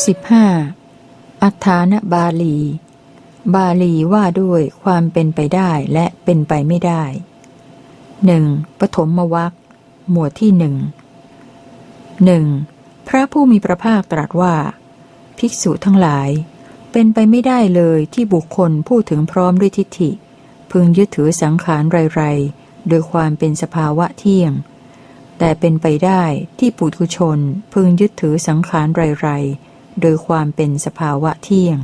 15. อัฏฐานบาลี บาลีว่าด้วยความเป็นไปได้และเป็นไปไม่ได้หนึ่งปฐมวัคหมวดที่หนึ่งหนึ่งพระผู้มีพระภาคตรัสว่า ภิกษุทั้งหลาย เป็นไปไม่ได้เลยที่บุคคลพูดถึงพร้อมด้วยทิฏฐิ พึงยึดถือสังขารไรๆ โดยความเป็นสภาวะเที่ยง แต่เป็นไปได้ที่ปุถุชนพึงยึดถือสังขารไรๆ โดยความเป็นสภาวะเที่ยง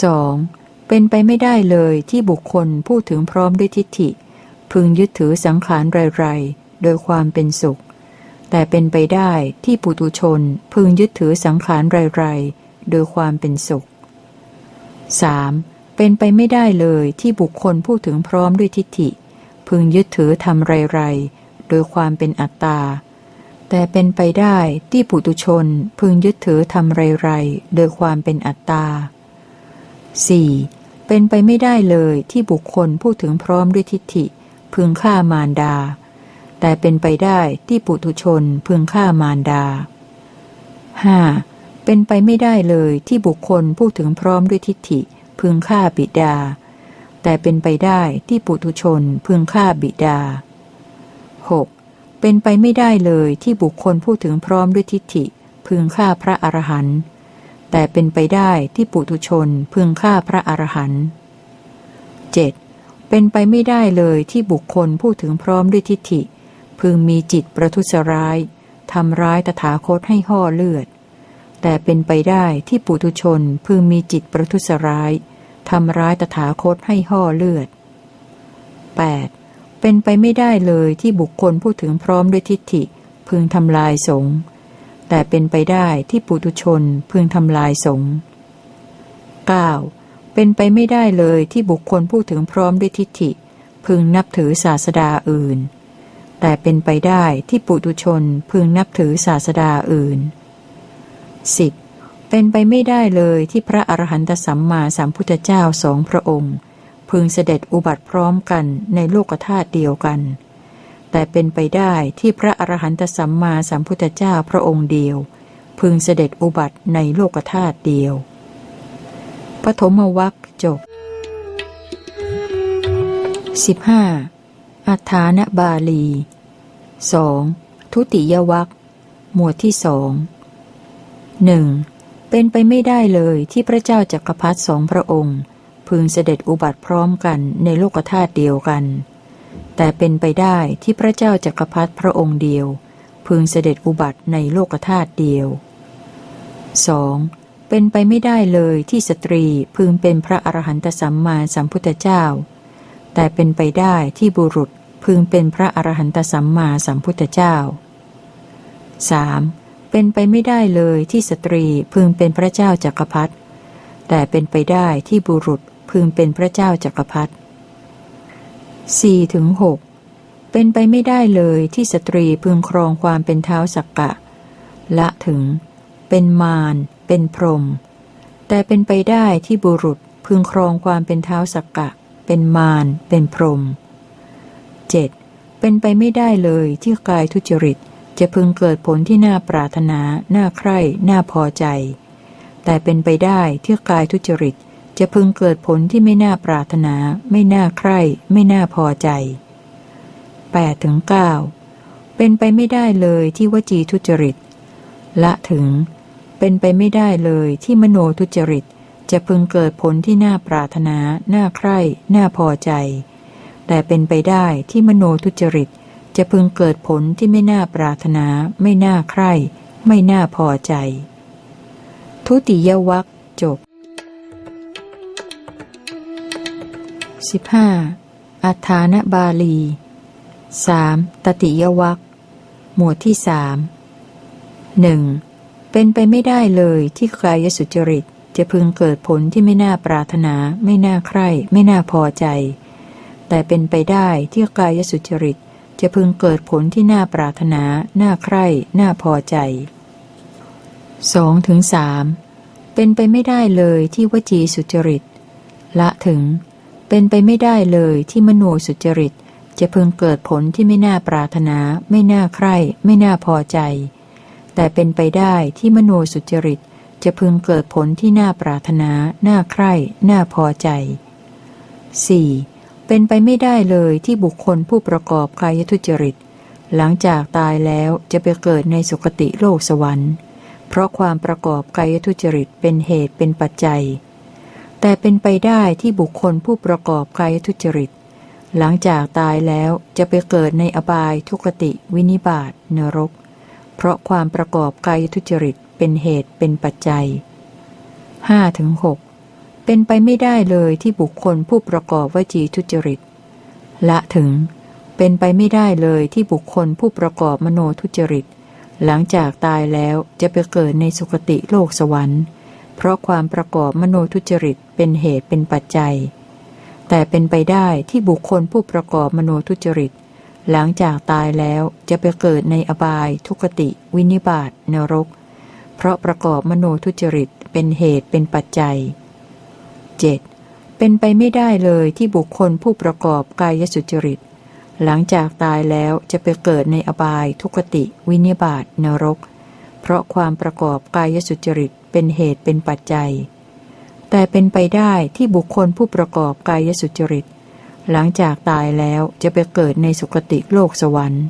2. เป็นไปไม่ได้เลยที่บุคคลพูดถึงพร้อมด้วยทิฏฐิ พึงยึดถือสังขารไรๆ โดยความเป็นสุข แต่เป็นไปได้ที่ปุตุชนพึงยึดถือสังขารไรๆ โดยความเป็นสุข 3. เป็นไปไม่ได้เลยที่บุคคลพูดถึงพร้อมด้วยทิฏฐิ พึงยึดถือทำไรๆ โดยความเป็นอัตตา แต่เป็นไปได้ที่ปุตุชนพึงยึดถือทำไรๆโดยความเป็นอัตตา 4. เป็นไปไม่ได้เลยที่บุคคลพูดถึงพร้อมด้วยทิฏฐิ พึงฆ่ามารดา แต่เป็นไปได้ที่ปุถุชนพึงฆ่ามารดา 5. เป็นไปไม่ได้เลยที่บุคคลพูดถึงพร้อมด้วยทิฏฐิ พึงฆ่าบิดา แต่เป็นไปได้ที่ปุถุชนพึงฆ่าบิดา 6. เป็นไปไม่ได้เลยที่บุคคลพูดถึงพร้อมด้วยทิฏฐิ พึงฆ่าพระอรหันต์แต่เป็นไปได้ที่ปุถุชนพึงฆ่าพระอรหันต์ 7. เป็นไปไม่ได้เลยที่บุคคลพูดถึงพร้อมด้วยทิฏฐิ พึงมีจิตประทุษร้ายทำร้ายตถาคตให้ห่อเลือด แต่เป็นไปได้ที่ปุถุชนพึงมีจิตประทุษร้ายทำร้ายตถาคตให้ห่อเลือด 8. เป็นไปไม่ได้เลยที่บุคคลพูดถึงพร้อมด้วยทิฏฐิ พึงทำลายสงแต่เป็นไปได้ที่ปุถุชนพึงทำลายสง 9. เป็นไปไม่ได้เลยที่บุคคลพูดถึงพร้อมด้วยทิฏฐิ พึงนับถือศาสดาอื่น แต่เป็นไปได้ที่ปุตุชนพึงนับถือศาสดาอื่น 10. เป็นไปไม่ได้เลยที่พระอรหันตสัมมาสัมพุทธเจ้าสองพระองค์ พึงเสด็จอุบัติพร้อมกันในโลกธาตุเดียวกัน แต่เป็นไปได้ที่พระอรหันตสัมมาสัมพุทธเจ้าพระองค์เดียว พึงเสด็จอุบัติในโลกธาตุเดียว ปฐมวัคจบ 15. อัฏฐานบาลีสองทุติยวัคหมวดที่สองหนึ่งเป็นไปไม่ได้เลยที่พระเจ้าจักรพรรดิสองพระองค์ พึงเสด็จอุบัติพร้อมกันในโลกธาตุเดียวกัน แต่เป็นไปได้ที่พระเจ้าจักรพรรดิพระองค์เดียว พึงเสด็จอุบัติในโลกธาตุเดียว 2. เป็นไปไม่ได้เลยที่สตรีพึงเป็นพระอรหันตสัมมาสัมพุทธเจ้า แต่เป็นไปได้ที่บุรุษพึงเป็นพระอรหันตสัมมาสัมพุทธเจ้า 3. เป็นไปไม่ได้เลยที่สตรีพึงเป็นพระเจ้าจักรพรรดิแต่เป็นไปได้ที่บุรุษ พึงเป็นพระเจ้าจักรพรรดิ4ถึง6เป็นไปไม่ได้เลยที่สตรีพึงครองความเป็นเท้าสักกะ ละถึง เป็นมารเป็นพรหมแต่เป็นไปได้ที่บุรุษพึงครองความเป็นเท้าสักกะ เป็นมารเป็นพรหมเจ็ดเป็นไปไม่ได้เลยที่กายทุจริตจะพึงเกิดผลที่น่าปรารถนา น่าใคร่ น่าพอใจ แต่เป็นไปได้ที่กายทุจริต จะพึงเกิดผลที่ไม่น่าปรารถนา ไม่น่าใคร่ ไม่น่าพอใจ8ถึง9เป็นไปไม่ได้เลยที่วจีทุจริต ละถึง เป็นไปไม่ได้เลยที่มโนทุจริต จะพึงเกิดผลที่น่าปรารถนา น่าใคร่ น่าพอใจ แต่เป็นไปได้ที่มโนทุจริต จะพึงเกิดผลที่ไม่น่าปรารถนา ไม่น่าใคร่ ไม่น่าพอใจ ทุติยวัคจบ 15. อัฐานบาลี 3. ตติยวัคหมวดที่สามหนึ่งเป็นไปไม่ได้เลยที่กายสุจริตจะพึงเกิดผลที่ไม่น่าปรารถนา ไม่น่าใคร่ ไม่น่าพอใจ แต่เป็นไปได้ที่กายสุจริตจะพึงเกิดผลที่น่าปรารถนา น่าใคร่ น่าพอใจสองถึงสามเป็นไปไม่ได้เลยที่วจีสุจริต ละถึง เป็นไปไม่ได้เลยที่มโนสุจริต จะพึงเกิดผลที่ไม่น่าปรารถนา ไม่น่าใคร่ ไม่น่าพอใจ แต่เป็นไปได้ที่มโนสุจริต จะพึงเกิดผลที่น่าปรารถนา น่าใคร่ น่าพอใจ 4. เป็นไปไม่ได้เลยที่บุคคลผู้ประกอบกายทุจริต หลังจากตายแล้วจะไปเกิดในสุคติโลกสวรรค์ เพราะความประกอบกายทุจริตเป็นเหตุเป็นปัจจัย แต่เป็นไปได้ที่บุคคลผู้ประกอบกายทุจริต หลังจากตายแล้วจะไปเกิดในอบายทุกติวินิบาตนรก เพราะความประกอบกายทุจริตเป็นเหตุเป็นปัจจัย 5-6 เป็นไปไม่ได้เลยที่บุคคลผู้ประกอบวจีทุจริต ละถึง เป็นไปไม่ได้เลยที่บุคคลผู้ประกอบมโนทุจริต หลังจากตายแล้วจะไปเกิดในสุคติโลกสวรรค์ เพราะความประกอบมโนทุจริตเป็นเหตุเป็นปัจจัย แต่เป็นไปได้ที่บุคคลผู้ประกอบมโนทุจริต หลังจากตายแล้วจะไปเกิดในอบายทุกติ วินิบาตนรก เพราะประกอบมโนทุจริตเป็นเหตุเป็นปัจจัย 7. เป็นไปไม่ได้เลยที่บุคคลผู้ประกอบกายสุจริต หลังจากตายแล้วจะไปเกิดในอบายทุกติ วินิบาตนรก เพราะความประกอบกายสุจริตเป็นเหตุเป็นปัจจัย แต่เป็นไปได้ที่บุคคลผู้ประกอบกายสุจริต หลังจากตายแล้วจะไปเกิดในสุคติโลกสวรรค์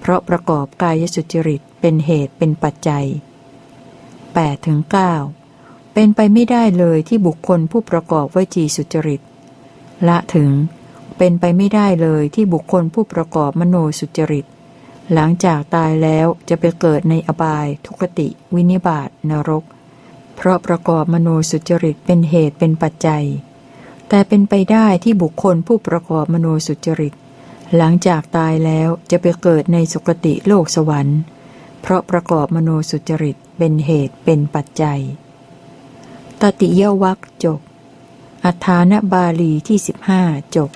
เพราะประกอบกายสุจริตเป็นเหตุเป็นปัจจัย8-9ถึง9เป็นไปไม่ได้เลยที่บุคคลผู้ประกอบวจีสุจริต ละถึง เป็นไปไม่ได้เลยที่บุคคลผู้ประกอบมโนสุจริต หลังจากตายแล้วจะไปเกิดในอบาย ทุกติ วินิบาตนรก เพราะประกอบมโนสุจริตเป็นเหตุเป็นปัจจัย แต่เป็นไปได้ที่บุคคลผู้ประกอบมโนสุจริต หลังจากตายแล้วจะไปเกิดในสุคติโลกสวรรค์ เพราะประกอบมโนสุจริตเป็นเหตุเป็นปัจจัย ตติยวัคจบ อัฐานบาลีที่สิบห้าจบ